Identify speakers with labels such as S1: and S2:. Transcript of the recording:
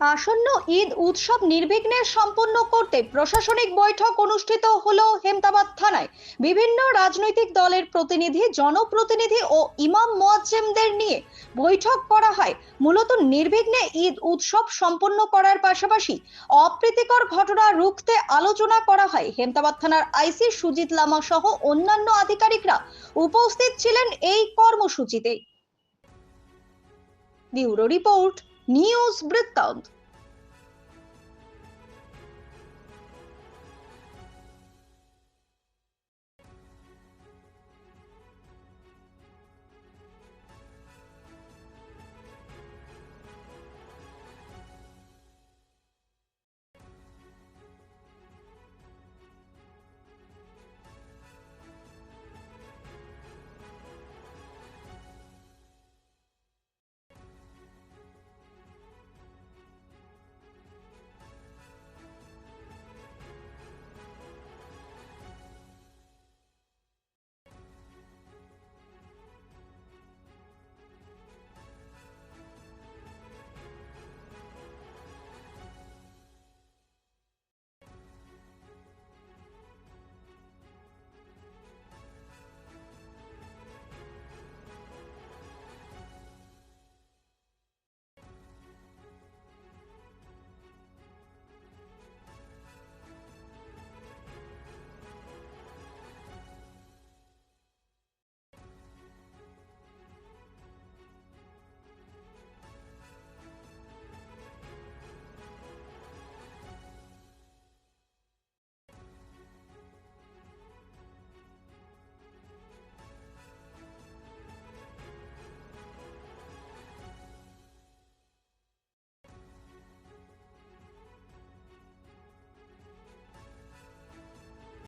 S1: আসন্ন ঈদ উৎসব নির্বিঘ্নে সম্পন্ন করতে প্রশাসনিক বৈঠক অনুষ্ঠিত হলো হেমতাবাদ থানায়। বিভিন্ন রাজনৈতিক দলের প্রতিনিধি, জনপ্রতিনিধি ও ইমাম মোয়াজ্জেমদের নিয়ে বৈঠক করা হয়। মূলত নির্বিঘ্নে ঈদ উৎসব সম্পন্ন করার পাশাপাশি অপ্রীতিকর ঘটনা রুখতে আলোচনা করা হয়। হেমতাবাদ থানার আইসি সুজিত লামা সহ অন্যান্য আধিকারিকরা উপস্থিত ছিলেন এই কর্মসূচিতে। Bureau report. News Britânico.